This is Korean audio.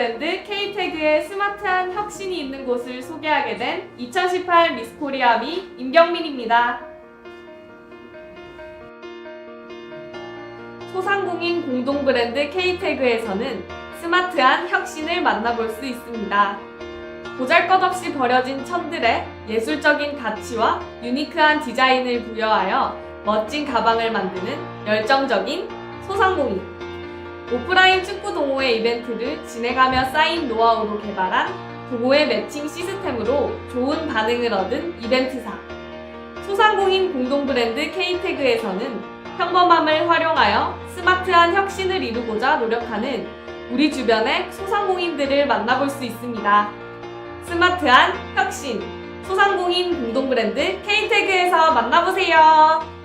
브랜드 K태그의 스마트한 혁신이 있는 곳을 소개하게 된 2018 미스 코리아미 임경민입니다. 소상공인 공동 브랜드 K태그에서는 스마트한 혁신을 만나볼 수 있습니다. 보잘것없이 버려진 천들에 예술적인 가치와 유니크한 디자인을 부여하여 멋진 가방을 만드는 열정적인 소상공인. 오프라인 축구 동호회 이벤트를 진행하며 쌓인 노하우로 개발한 동호회 매칭 시스템으로 좋은 반응을 얻은 이벤트사. 소상공인 공동 브랜드 K태그에서는 평범함을 활용하여 스마트한 혁신을 이루고자 노력하는 우리 주변의 소상공인들을 만나볼 수 있습니다. 스마트한 혁신. 소상공인 공동 브랜드 K태그에서 만나보세요.